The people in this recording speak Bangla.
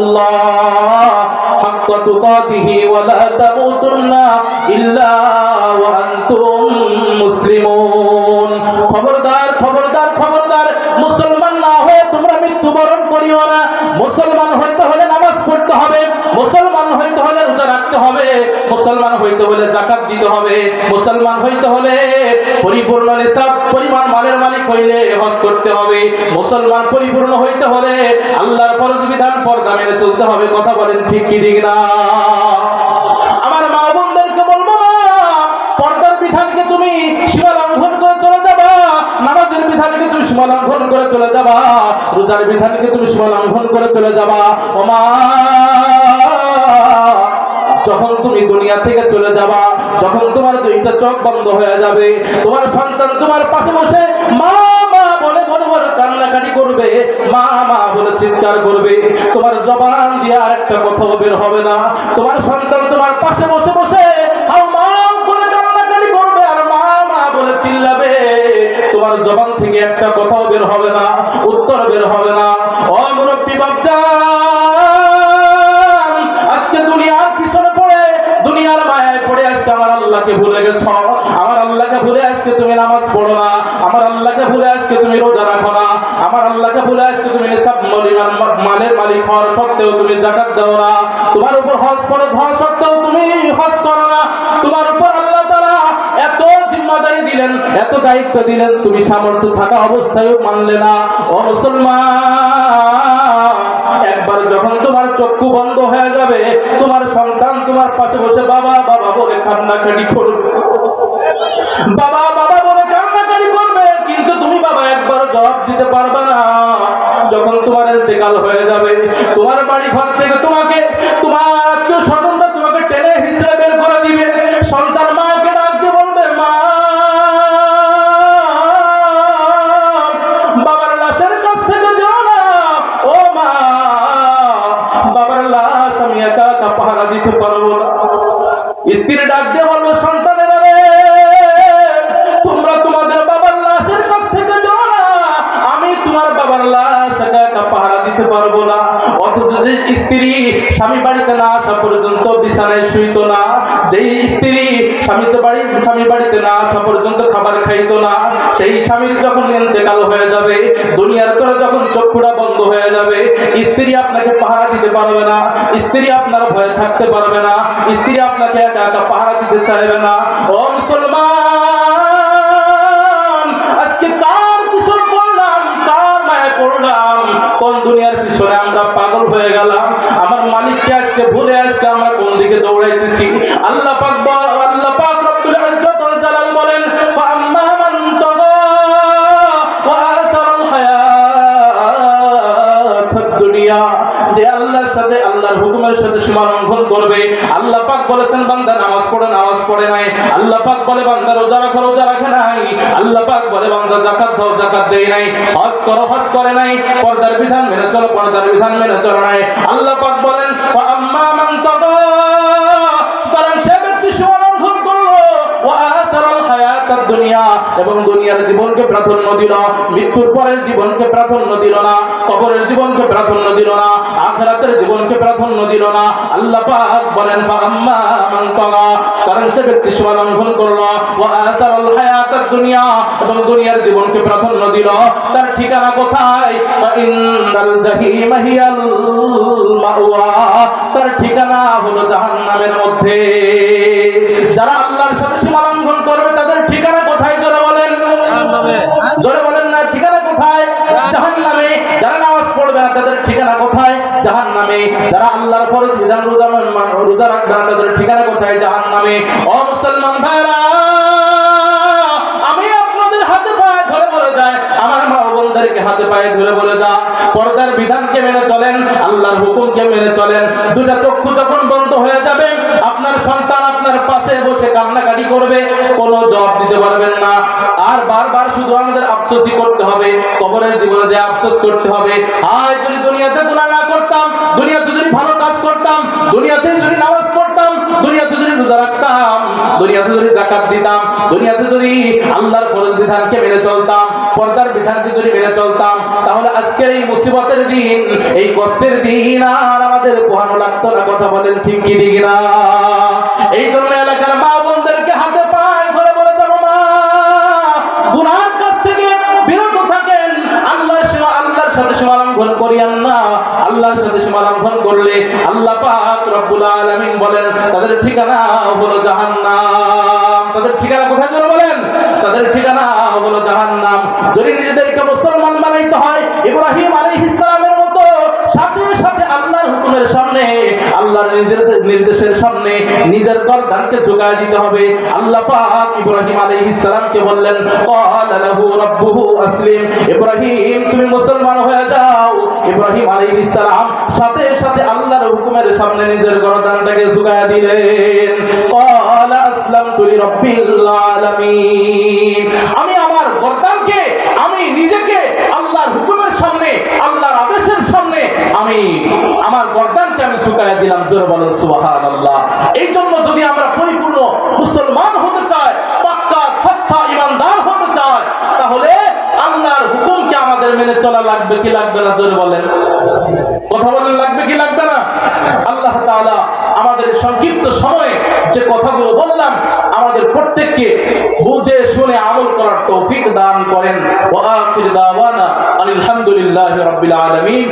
الله حق تقاته ولا تموتن إلا وأنتم مسلمون মুসলমান হইতে হলে জাকাত দিতে হবে। মুসলমান হইতে হলে পরিপূর্ণ নিসাব, পরিমাণ মালের মালিক হইলে হজ করতে হবে। মুসলমান পরিপূর্ণ হইতে হলে আল্লাহর ফরজ বিধান পর্দা মেনে চলতে হবে। কথা বলেন ঠিক কি ঠিক না? আমার মা বোনদেরকে বলব না পর্দার বিধানকে তুমি সীমা লঙ্ঘন করে চলে যাবা, নামাজের বিধানকে তুমি সীমা লঙ্ঘন করে চলে যাবা, রোজার বিধানকে তুমি সীমা লঙ্ঘন করে চলে যাবা। ও যখন তুমি দুনিয়া থেকে চলে যাবা, যখন তোমার দুইটা চোখ বন্ধ হয়ে যাবে, তোমার সন্তান তোমার পাশে বসে মা মা বলে বলে বলে কান্নাকাটি করবে, মা মা বলে চিৎকার করবে। তোমার জবান দিয়ে আর একটা কথাও বের হবে না। তোমার সন্তান তোমার পাশে বসে বসে হাউ মা করে কান্নাকাটি করবে আর মা মা বলে চিল্লাবে। তোমার জবান থেকে একটা কথাও বের হবে না, উত্তর বের হবে না। আজকে তুমি নামাজ পড়ো না। আমার আল্লাহকে ভুলে আজকে তুমি রোজা রাখো না। আমার আল্লাহকে ভুলে আজকে তুমি নিসাব মলিমার মালের মালিক হওয়ার সত্ত্বেও তুমি জাকাত দাও না। তোমার উপর হজ ফরজ হওয়া সত্ত্বেও তুমি হজ করো না। তোমার উপর আল্লাহ তাআলা এত জিম্মাদারি দিলেন, এত দায়িত্ব দিলেন, তুমি সামর্থ্য থাকা অবস্থায়ও মানলে না। ও মুসলমান, একবার যখন তোমার চক্ষু বন্ধ হয়ে যাবে, তোমার সন্তান তোমার পাশে বসে বাবা বাবা বলে কান্নাকাটি করবে। বাবা বাবা বলে কান্নাকাটি করবে, কিন্তু তুমি বাবা একবার জবাব দিতে পারবে না। যখন তোমার ইন্তেকাল হয়ে যাবে, তোমার বাড়ি ঘর থেকে তোমাকে স্ত্রী স্বামী বাড়িতে না আসা পর্যন্ত বিছানায় শুইতো না। যেই স্ত্রী স্বামীতে বাড়ি স্বামী বাড়িতে না আসা পর্যন্ত খাবার খাইতো না, সেই স্বামীর যখন ইন্তেকাল হয়ে যাবে, দুনিয়ার তোরা যখন চক্ষুটা বন্ধ হয়ে যাবে, স্ত্রী আপনাকে পাহারা দিতে পারবে না, স্ত্রী আপনার ভয়ে থাকতে পারবে না, স্ত্রী আপনাকে একা একা পাহারা দিতে চাইবে না। ও মুসলমান! পিছনে আমরা পাগল হয়ে গেলাম। আমার মালিককে আজকে ভুলে আজকে আমরা কোন দিকে দৌড়াইতেছি? আল্লাহ যে আল্লাহর সাথে, আল্লাহর হুকুমের সাথে সীমা লঙ্ঘন করবে, আল্লাহ পাক বলেছেন, বান্দা নামাজ পড়ে নামাজ পড়ে নাই। আল্লাহ পাক বলে, বান্দা রোজা রাখো, রোজা রাখে নাই। আল্লাহ পাক বলে, বান্দা জাকাত দাও জাকাত দেয় নাই। হজ করো, হজ করে নাই। পর্দার বিধান মেনে চলো, পর্দার বিধান মেনে চলো নাই। আল্লাহ পাক বলেন আম্মা হায়াতাদ দুনিয়া এবং দুনিয়ার জীবনকে প্রাধান্য দিল। মৃত্যুর পরের জীবনকে প্রাধান্য দিল না, কবরের জীবনকে প্রাধান্য দিল না, আখিরাতের জীবনকে প্রাধান্য দিল না। আল্লাহ পাক বলেন ফাআম্মা মান তাগা। কারণ সে ব্যক্তি সীমা লঙ্ঘন করল, ওয়া আতারাল হায়াতাদ দুনিয়া এবং দুনিয়ার জীবনকে প্রাধান্য দিল। তার ঠিকানা কোথায়? ওয়া ইন্নাল জাহিমা হিয়াল মাওয়া। তার ঠিকানা হলো জাহান্নামের মধ্যে। জাহান নামে যারা আল্লাহর ফরজ বিধান রোজা রোজা রাখবে না, তাদের ঠিকানা কোথায়? জাহান নামে মুসলমান ভাইরা, আমি আপনাদের হাতে পায়ে ধরে বলে যায় আমার মা বোনদেরকে হাতে পায়ে ধরে বলে যা পর্দার বিধানকে মেনে চলেন, আল্লাহর হুকুমকে মেনে চলেন। দুটা চক্ষু যখন বন্ধ হয়ে যাবে, আপনার সন্তান আপনার পাশে বসে কান্নাকাটি করবে, কোনো জবাব দিতে পারবেন না। আর বারবার শুধু আমাদের আফসোসই করতে হবে, কবরের জীবনে যে আফসোস করতে হবে। আয় যদি দুনিয়াতে দুনিয়াতে যদি ভালো কাজ করতাম, দুনিয়াতে যদি নামাজ পড়তাম, দুনিয়াতে যদি রোজা রাখতাম, দুনিয়াতে যদি জাকাত দিতাম, দুনিয়াতে যদি আল্লাহর ফরজ বিধানকে মেনে চলতাম, পর্দার বিধানকে যদি মেনে চলতাম, তাহলে আজকে এই মুসিবতের দিন, এই কষ্টের দিন আর আমাদের পোহানো লাগতো না, কথা বলেন ঠিক কি না? করলে আল্লাহ পাক রব্বুল আলামিন বলেন, তাদের ঠিকানা হলো জাহান্নাম। তাদের ঠিকানা কোথায় যেন বলেন? তাদের ঠিকানা হলো জাহান্নাম। যদি নিজেদেরকে মুসলমান বানাইতে হয়, ইব্রাহিম মতো সাথে সাথে আল্লাহর হুকুমের সামনে, আল্লাহর নির্দেশের সামনে নিজের গর্দানকে ঝুঁকায় দিতে হবে। আল্লাহ পাক ইব্রাহিম আলাইহিস বললেন আসলিম। ইব্রাহিম, তুমি মুসলমান ইব্রাহিম আলাইহিস সালাম সাথে সাথে আল্লাহর হুকুমের সামনে নিজের গর্দানটাকে ঝুঁকায় দিলেন। ক্বালা আসলামতু লিরাব্বিল আলামিন। আমি আমার গর্দানকে, আমি নিজেকে আল্লাহর হুকুমের সামনে, আল্লাহর আদেশের সামনে আমি আমার গর্দানকে আমি শুকায় দিলাম। জোরে বলেন সুবাহান আল্লাহ এই জন্য যদি আমরা পরিপূর্ণ মুসলমান হতে চাই পাক্কা ছাচ্ছা ইমানদার হতে চাই তাহলে আল্লাহর হুকুমকে আমাদের মেনে চলা লাগবে কি লাগবে না? জোরে বলেন। কথা বলেন, লাগবে কি লাগবে না? আল্লাহ তাআলা আমাদের সংক্ষিপ্ত সময়ে যে কথাগুলো বললাম, আমাদের প্রত্যেককে বুঝে শুনে আমল করার তৌফিক দান করেন। ওয়া আখির দাওয়ানা আলহামদুলিল্লাহি রাব্বিল আলামিন।